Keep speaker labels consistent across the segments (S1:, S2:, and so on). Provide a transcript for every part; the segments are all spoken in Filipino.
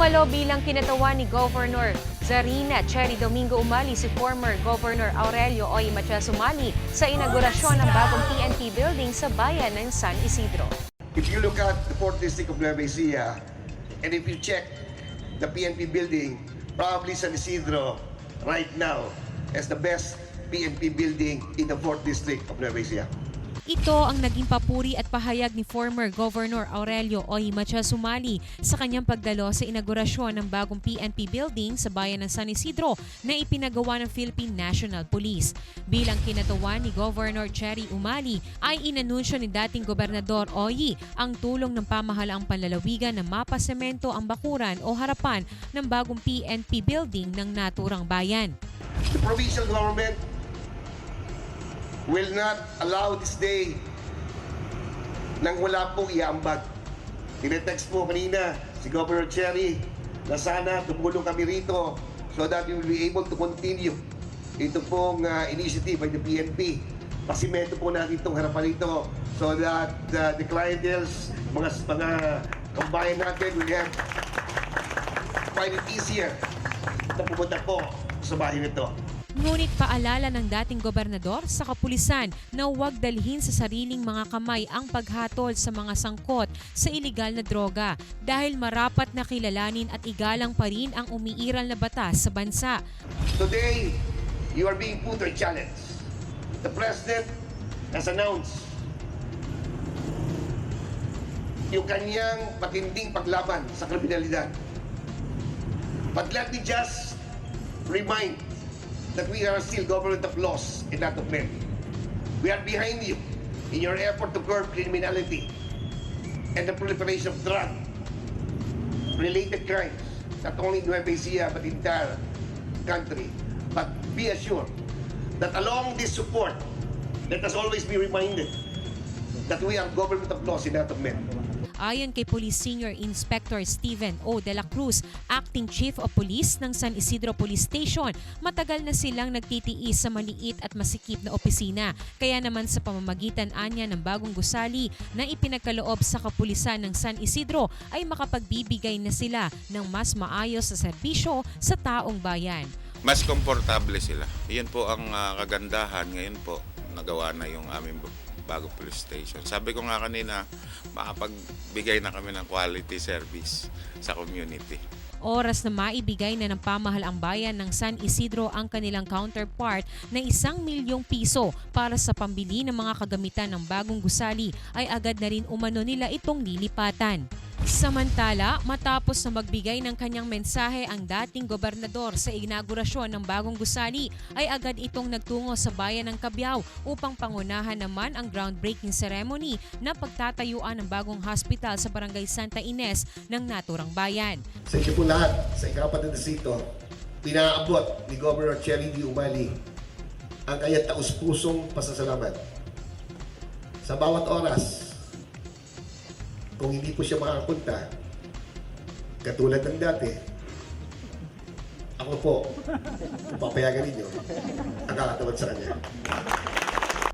S1: Dumalo bilang kinatawa ni Governor Zarina Cherry Domingo Umali si former Governor Aurelio Oy Matias Umali sa inaugurasyon ng bagong PNP building sa bayan ng San Isidro.
S2: If you look at the 4th District of Nueva Ecija, and if you check the PNP building, probably San Isidro right now is the best PNP building in the 4th District of Nueva Ecija.
S1: Ito ang naging papuri at pahayag ni former Governor Aurelio Oy Matias Umali sa kanyang pagdalo sa inaugurasyon ng bagong PNP building sa bayan ng San Isidro na ipinagawa ng Philippine National Police. Bilang kinatawan ni Governor Cherry Umali ay inanunsyo ni dating Gobernador Oy ang tulong ng pamahalaang panlalawigan na mapasemento ang bakuran o harapan ng bagong PNP building ng naturang bayan.
S2: The provincial government will not allow this day nang wala pong iambag. Tinetext po kanina si Governor Cherry na sana tumulong kami rito so that we will be able to continue ito pong uh, initiative by the PNP. Pasimento po natin itong harapan ito so that uh, the clientels, mga, mga kabayan natin will have find it easier na pumunta po sa bahay nito.
S1: Ngunit paalala ng dating gobernador sa kapulisan na huwag dalhin sa sariling mga kamay ang paghatol sa mga sangkot sa ilegal na droga dahil marapat na kilalanin at igalang pa rin ang umiiral na batas sa bansa.
S2: Today, you are being put a challenge. The President has announced yung kanyang matinding paglaban sa kriminalidad. But let me just remind that we are still government of laws and not of men. We are behind you in your effort to curb criminality and the proliferation of drug-related crimes, not only in Nueva Ecija but in entire country. But be assured that along this support, let us always be reminded that we are government of laws and not of men.
S1: Ayon kay Police Senior Inspector Steven O. De La Cruz, Acting Chief of Police ng San Isidro Police Station, matagal na silang nagtitiis sa maliit at masikip na opisina. Kaya naman sa pamamagitan anya ng bagong gusali na ipinagkaloob sa kapulisan ng San Isidro ay makapagbibigay na sila ng mas maayos na serbisyo sa taong bayan.
S3: mas komportable sila. Iyan po ang ah, kagandahan. Ngayon po, nagawa na yung aming b- bagong police station. Sabi ko nga kanina, makapagbigay na kami ng quality service sa community.
S1: Oras na maibigay na ng pamahalaang bayan ng San Isidro ang kanilang counterpart na isang milyong piso para sa pambili ng mga kagamitan ng bagong gusali ay agad na rin umano nila itong lilipatan. Samantala, matapos na magbigay ng kanyang mensahe ang dating gobernador sa inaugurasyon ng bagong gusali, ay agad itong nagtungo sa bayan ng Cabiao upang pangunahan naman ang groundbreaking ceremony na pagtatayuan ng bagong hospital sa barangay Santa Ines ng naturang bayan.
S2: Sa inyo po lahat, sa ikapat na distrito, pinaabot ni Governor Cherry D. Umali ang kanyang taus-pusong pasasalamat. Sa bawat oras, kung hindi po siya makakapunta, katulad ng dati, ako po, papayagan ninyo, ang kakatawad sa kanya.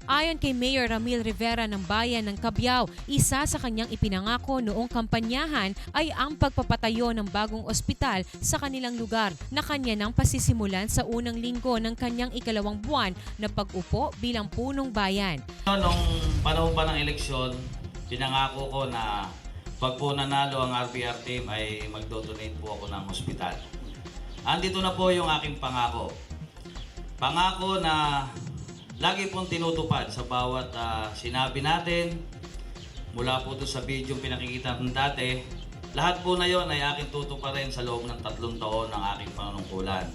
S1: Ayon kay Mayor Ramil Rivera ng bayan ng Cabiao, isa sa kanyang ipinangako noong kampanyahan ay ang pagpapatayo ng bagong ospital sa kanilang lugar na kanya nang pasisimulan sa unang linggo ng kanyang ikalawang buwan na pag-upo bilang punong bayan.
S4: Nung panahon pa ng eleksyon, pinangako ko na pag po nanalo ang RPR team ay magdodonate po ako ng ospital. Andito na po yung aking pangako. Pangako na lagi pong tinutupad sa bawat ah, sinabi natin, mula po doon sa video pinakikita ng dati, lahat po na yon ay aking tutuparin sa loob ng tatlong taon ng aking panunungkulan.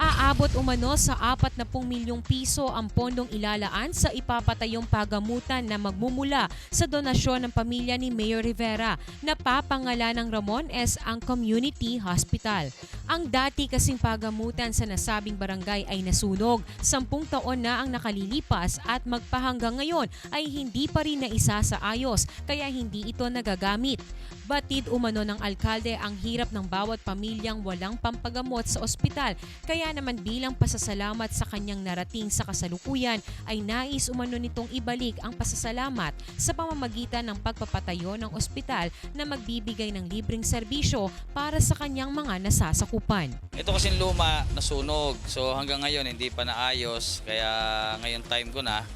S1: Aabot umano sa 40 milyong piso ang pondong ilalaan sa ipapatayong pagamutan na magmumula sa donasyon ng pamilya ni Mayor Rivera na papangalan ng Ramon S. ang Community Hospital. Ang dati kasing pagamutan sa nasabing barangay ay nasunog. Sampung taon na ang nakalilipas at magpahanggang ngayon ay hindi pa rin naisa sa ayos kaya hindi ito nagagamit. Batid umano ng alkalde ang hirap ng bawat pamilyang walang pampagamot sa ospital kaya Naman bilang pasasalamat sa kanyang narating sa kasalukuyan ay nais umano nitong ibalik ang pasasalamat sa pamamagitan ng pagpapatayo ng ospital na magbibigay ng libreng serbisyo para sa kanyang mga nasasakupan.
S5: Ito kasing luma, nasunog. So hanggang ngayon hindi pa naayos. Kaya ngayon time ko na,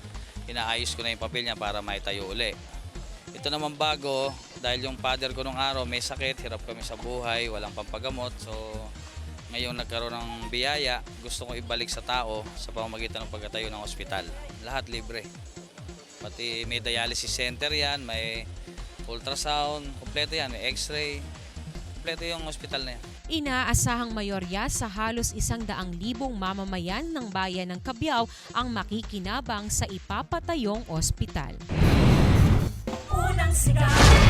S5: inaayos ko na yung papel niya para maitayo uli. Ito naman bago, dahil yung father ko nung araw may sakit, hirap kami sa buhay, walang pampagamot. So ngayon nagkaroon ng biyaya, gusto ko ibalik sa tao sa pamamagitan ng pagkatayo ng ospital. Lahat libre. Pati may dialysis center yan, may ultrasound, kompleto yan, may x-ray. Kompleto yung ospital na yan.
S1: Inaasahang mayorya sa halos isang daang libong mamamayan ng bayan ng Cabiao ang makikinabang sa ipapatayong ospital.
S6: Unang sigaw